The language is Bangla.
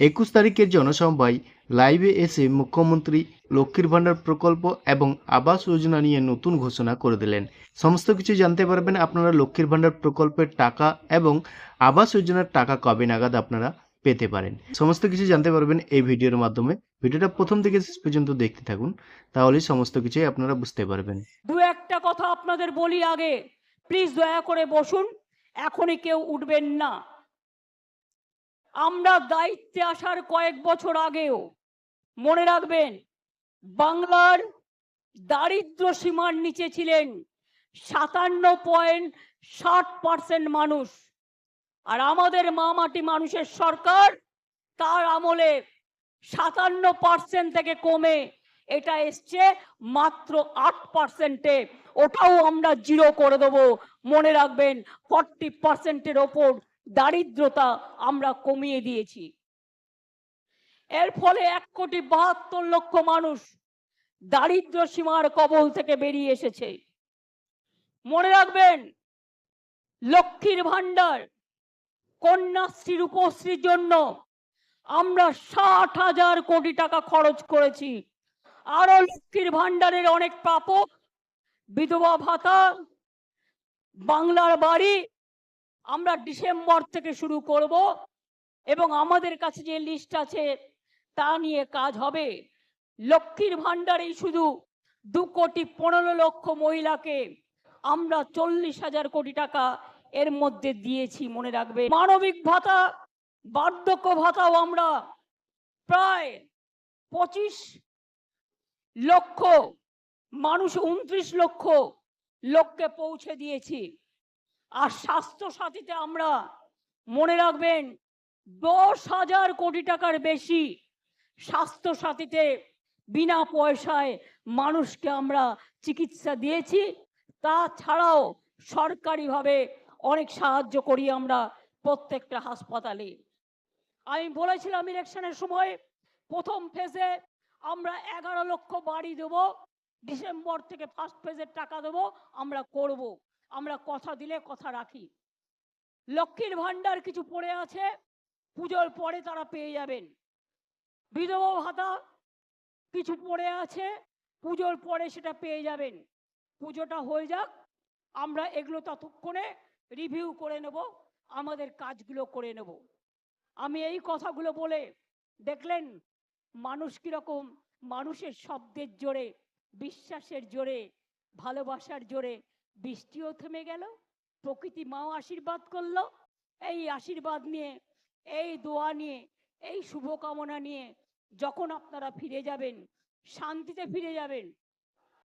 একুশ তারিখের জনসভায় লাইভে এসে মুখ্যমন্ত্রী লক্ষ্মীর ভাণ্ডার প্রকল্প এবং আবাস যোজনা নিয়ে নতুন ঘোষণা করে দিলেন। সমস্ত কিছু জানতে পারবেন আপনারা লক্ষ্মীর ভাণ্ডার প্রকল্পের টাকা এবং আবাস যোজনার টাকা কবে নাগাদ আপনারা পেতে পারেন। সমস্ত কিছু জানতে পারবেন এই ভিডিওর মাধ্যমে। ভিডিওটা প্রথম থেকে শেষ পর্যন্ত দেখতে থাকুন তাহলেই সমস্ত কিছুই আপনারা বুঝতে পারবেন। দু একটা কথা আপনাদের বলি আগে। প্লিজ দয়া করে বসুন, এখনই কেউ উঠবেন না। আমরা দায়িত্বে আসার কয়েক বছর আগেও, মনে রাখবেন, বাংলার দারিদ্র সীমার নিচে ছিলেন সাতান্ন পয়েন্ট ষাট পার্সেন্ট মানুষ। আর আমাদের মা মাটি মানুষের সরকার, তার আমলে সাতান্ন পার্সেন্ট থেকে কমে এটা এসছে মাত্র আট পার্সেন্টে। ওটাও আমরা জিরো করে দেবো। মনে রাখবেন, ফর্টি পার্সেন্টের ওপর দারিদ্রতা আমরা কমিয়ে দিয়েছি। এর ফলে এক কোটি বাহাত্তর লক্ষ মানুষ দারিদ্র সীমার কবল থেকে বেরিয়ে এসেছে। মনে রাখবেন, লক্ষ্মীর ভাণ্ডার কন্যাশ্রী রূপশ্রীর জন্য আমরা ষাট হাজার কোটি টাকা খরচ করেছি। আরও লক্ষ্মীর ভাণ্ডারের অনেক প্রাপক, বিধবা ভাতা, বাংলার বাড়ি আমরা ডিসেম্বর থেকে শুরু করব এবং আমাদের কাছে যে লিস্ট আছে তা নিয়ে কাজ হবে। লক্ষ্মীর ভাণ্ডারেই শুধু দু কোটি পনেরো লক্ষ মহিলাকে আমরা চল্লিশ হাজার কোটি টাকা এর মধ্যে দিয়েছি, মনে রাখবে। মানবিক ভাতা, বার্ধক্য ভাতাও আমরা প্রায় পঁচিশ লক্ষ, মানুষ উনত্রিশ লক্ষ লোককে পৌঁছে দিয়েছি। আর স্বাস্থ্য সাথীতে আমরা মনে রাখবেন দশ হাজার কোটি টাকার বেশি স্বাস্থ্য সাথীতে বিনা পয়সায় মানুষকে আমরা চিকিৎসা দিয়েছি। তাছাড়াও সরকারিভাবে অনেক সাহায্য করি আমরা প্রত্যেকটা হাসপাতালে। আমি বলেছিলাম ইলেকশনের সময় প্রথম ফেজে আমরা এগারো লক্ষ বাড়ি দেবো, ডিসেম্বর থেকে ফার্স্ট ফেজের টাকা দেবো, আমরা করব। আমরা কথা দিলে কথা রাখি। লক্ষ্মীর ভাণ্ডার কিছু পড়ে আছে, পুজোর পরে তারা পেয়ে যাবেন। বিধবা ভাতা কিছু পড়ে আছে, পুজোর পরে সেটা পেয়ে যাবেন। পুজোটা হয়ে যাক, আমরা এগুলো ততক্ষণে রিভিউ করে নেব, আমাদের কাজগুলো করে নেব। আমি এই কথাগুলো বলে, দেখলেন, মানুষ কীরকম, মানুষের শব্দের জোরে, বিশ্বাসের জোরে, ভালোবাসার জোরে বৃষ্টিও থেমে গেল, প্রকৃতি মাও আশীর্বাদ করল। এই আশীর্বাদ নিয়ে, এই দোয়া নিয়ে, এই শুভকামনা নিয়ে যখন আপনারা ফিরে যাবেন, শান্তিতে ফিরে যাবেন